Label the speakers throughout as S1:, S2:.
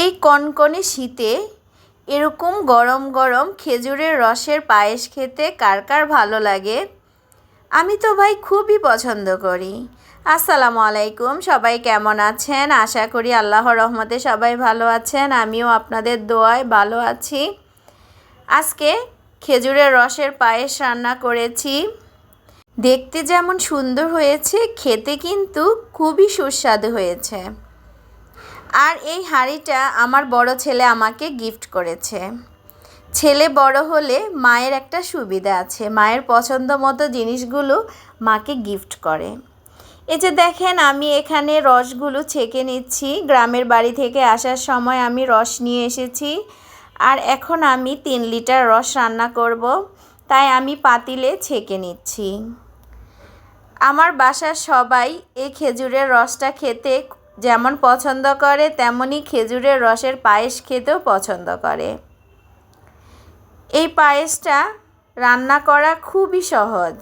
S1: এই কনকনে শীতে এরকম গরম গরম খেজুরের রসের পায়েস খেতে কার কার ভালো লাগে? আমি তো ভাই খুবই পছন্দ করি। আসসালামু আলাইকুম, সবাই কেমন আছেন? আশা করি আল্লাহর রহমতে সবাই ভালো আছেন, আমিও আপনাদের দোয়ায় ভালো আছি। আজকে খেজুরের রসের পায়েস রান্না করেছি। দেখতে যেমন সুন্দর হয়েছে, খেতে কিন্তু খুবই সুস্বাদু হয়েছে। আর এই হাঁড়িটা আমার বড় ছেলে আমাকে গিফট করেছে। ছেলে বড় হলে মায়ের একটা সুবিধা আছে। মায়ের পছন্দ মতো জিনিসগুলো মাকে গিফট করে। এই যে দেখেন, আমি এখানে রসগুলো ছেঁকে নিচ্ছি। গ্রামের বাড়ি থেকে আসার সময় আমি রস নিয়ে এসেছি। আর এখন আমি তিন লিটার রস রান্না করব। তাই আমি পাতিলে ছেঁকে নিচ্ছি। আমার বাসার সবাই এই খেজুরের রসটা খেতে যেমন পছন্দ করে তেমনই খেজুরের রসের পায়েস খেতেও পছন্দ করে। এই পায়েসটা রান্না করা খুবই সহজ।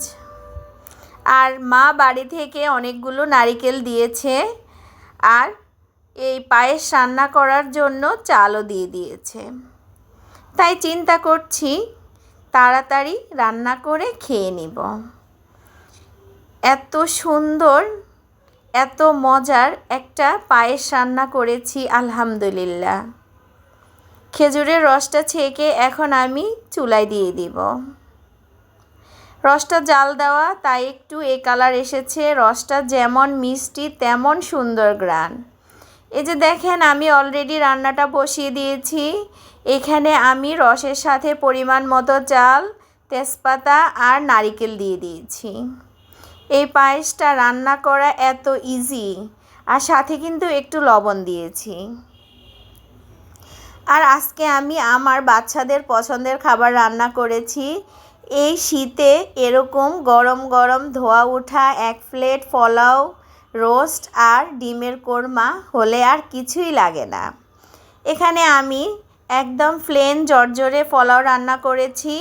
S1: আর মা বাড়ি থেকে অনেকগুলো নারিকেল দিয়েছে আর এই পায়েস রান্না করার জন্য চালও দিয়ে দিয়েছে। তাই চিন্তা করছি, তাড়াতাড়ি রান্না করে খেয়ে নিব। এত সুন্দর এত মজার একটা পায়েস রান্না করেছি, আলহামদুলিল্লাহ। খেজুরের রসটা ছেঁকে এখন আমি চুলায় দিয়ে দিব। রসটা জাল দেওয়া, তাই একটু এ কালার এসেছে। রসটা যেমন মিষ্টি, তেমন সুন্দর গ্রান। এই যে দেখেন, আমি অলরেডি রান্নাটা বসিয়ে দিয়েছি। এখানে আমি রসের সাথে পরিমাণ মতো চাল, তেজপাতা আর নারিকেল দিয়ে দিয়েছি। এই পায়েসটা রান্না করা এত ইজি আর সাথে কিন্তু একটু লবণ দিয়েছি। আর আজকে আমি আমার বাচ্চাদের পছন্দের খাবার রান্না করেছি। এই শীতে এরকম গরম গরম ধোয়া ওঠা এক প্লেট ফলাও রোস্ট আর ডিমের কোরমা হলে আর কিছুই লাগে না। এখানে আমি একদম প্লেন জর্জরে ফলাও রান্না করেছি।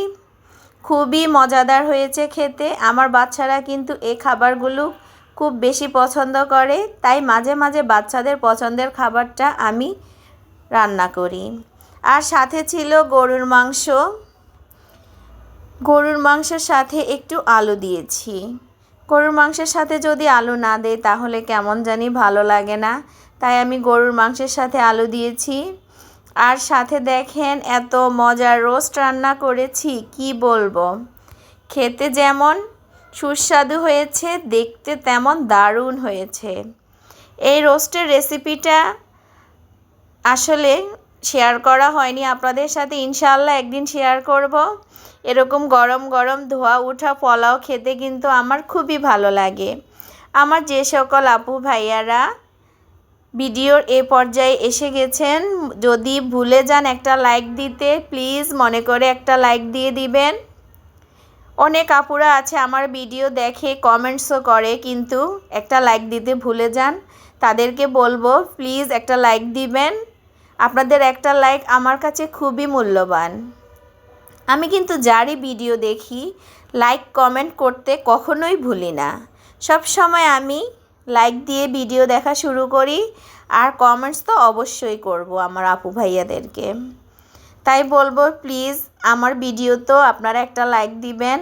S1: খুবই মজাদার হয়েছে খেতে। আমার বাচ্চারা কিন্তু এই খাবারগুলো খুব বেশি পছন্দ করে, তাই মাঝে মাঝে বাচ্চাদের পছন্দের খাবারটা আমি রান্না করি। আর সাথে ছিল গরুর মাংস। গরুর মাংসের সাথে একটু আলু দিয়েছি। গরুর মাংসের সাথে যদি আলু না দেয় তাহলে কেমন জানি ভালো লাগে না। তাই আমি গরুর মাংসের সাথে আলু দিয়েছি। আর সাথে দেখেন এত মজার রোস্ট রান্না করেছি, কি বলব? খেতে যেমন সুস্বাদু হয়েছে, দেখতে তেমন দারুণ হয়েছে। এই রোস্টের রেসিপিটা আসলে শেয়ার করা হয়নি আপনাদের সাথে ইনশাল্লাহ একদিন শেয়ার করব। এরকম গরম গরম ধোয়া উঠা পোলাও খেতে কিন্তু আমার খুবই ভালো লাগে। আমার যে সকল আপু ভাইয়ারা ভিডিওর এ পর্যায়ে এসে গেছেন। যদি ভুলে যান একটা লাইক দিতে প্লিজ মনে করে একটা লাইক দিয়ে দিবেন। অনেক আপুরা আছে আমার ভিডিও দেখে কমেন্টসও করে, কিন্তু একটা লাইক দিতে ভুলে যান। তাদেরকে বলব প্লিজ একটা লাইক দিবেন। আপনাদের একটা লাইক আমার কাছে খুবই মূল্যবান। আমি কিন্তু যারই ভিডিও দেখি লাইক কমেন্ট করতে কখনোই ভুলি না। সব সময় আমি লাইক দিয়ে ভিডিও দেখা শুরু করি। আর কমেন্টস তো অবশ্যই করব আমার আপু ভাইয়াদেরকে। তাই বলব প্লিজ আমার ভিডিও তো আপনারা একটা লাইক দিবেন।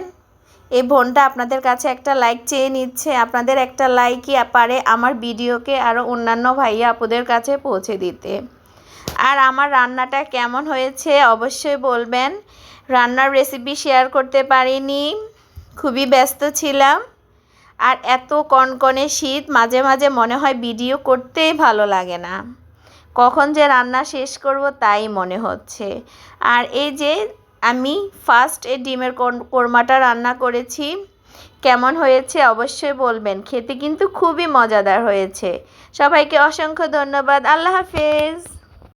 S1: এই বোনটা আপনাদের কাছে একটা লাইক চেয়ে নিচ্ছে। আপনাদের একটা লাইকই পারে আমার ভিডিওকে আরও অন্যান্য ভাইয়া আপুদের কাছে পৌঁছে দিতে। আর আমার রান্নাটা কেমন হয়েছে অবশ্যই বলবেন। রান্নার রেসিপি শেয়ার করতে পারিনি। খুবই ব্যস্ত ছিলাম। আর এত কনকনে শীত, মাঝে মাঝে মনে হয় ভিডিও করতেই ভালো লাগে না। কখন যে রান্না শেষ করব তাই মনে হচ্ছে। আর এই যে আমি ফার্স্ট এই ডিমের কোরমাটা রান্না করেছি, কেমন হয়েছে অবশ্যই বলবেন। খেতে কিন্তু খুবই মজাদার হয়েছে। সবাইকে অসংখ্য ধন্যবাদ। আল্লাহ হাফেজ।